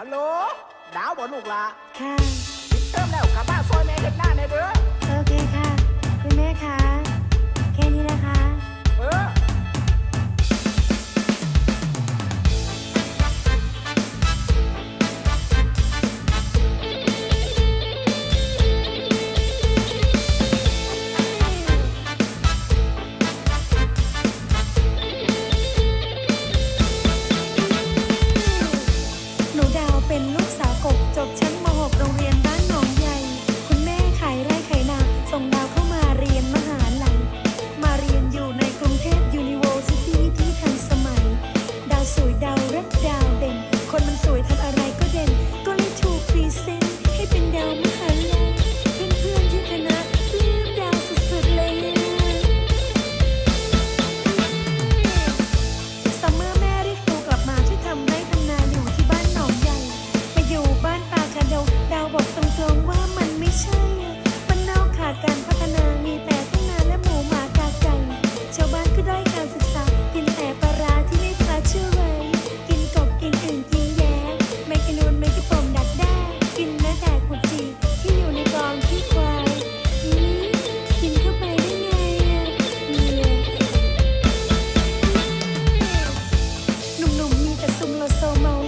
ฮัลโหลดาวบ่ลูกหละค่ะปิดเติมแล้วกลับบ้านซอยแม่เด็กหน้าในเด้อ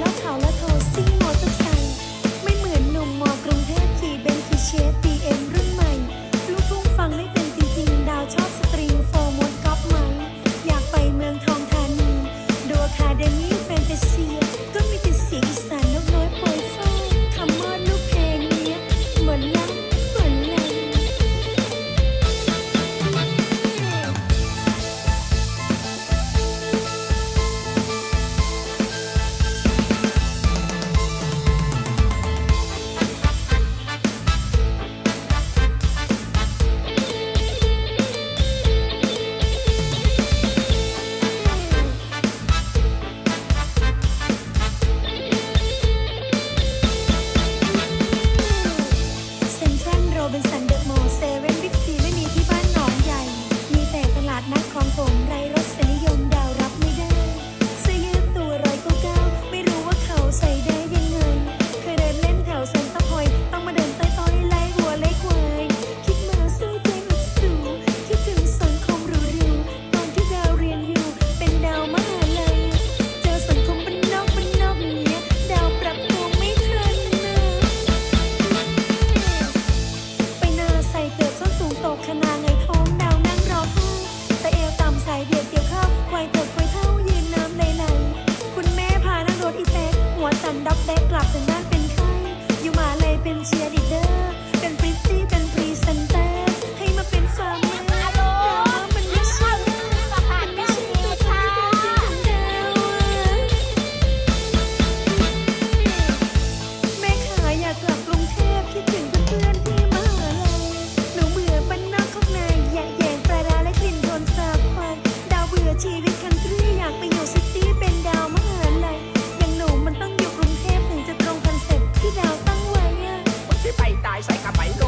了，烤了，烤了。loving Sunday. capa